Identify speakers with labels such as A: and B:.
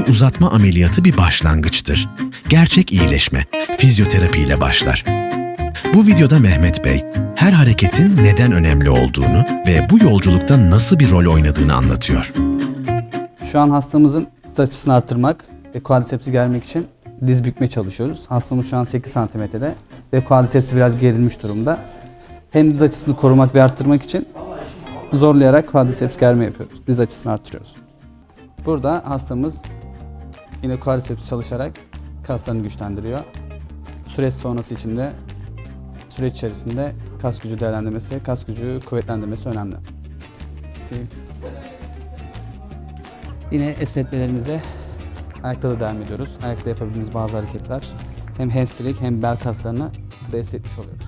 A: Boy uzatma ameliyatı bir başlangıçtır. Gerçek iyileşme fizyoterapi ile başlar. Bu videoda Mehmet Bey her hareketin neden önemli olduğunu ve bu yolculukta nasıl bir rol oynadığını anlatıyor.
B: Şu an hastamızın açısını arttırmak ve quadricepsi germek için diz bükme çalışıyoruz. Hastamız şu an 8 santimetrede ve quadricepsi biraz gerilmiş durumda. Hem diz açısını korumak ve arttırmak için zorlayarak quadriceps germe yapıyoruz. Diz açısını arttırıyoruz. Burada hastamız yine quadriceps çalışarak kaslarını güçlendiriyor. Süreç sonrası için de süreç içerisinde kas gücü değerlendirmesi, kas gücü kuvvetlendirmesi önemli. Six. Yine esnetmelerimize ayakta da devam ediyoruz. Ayakta yapabildiğimiz bazı hareketler hem hamstring hem bel kaslarını esnetmiş oluyoruz.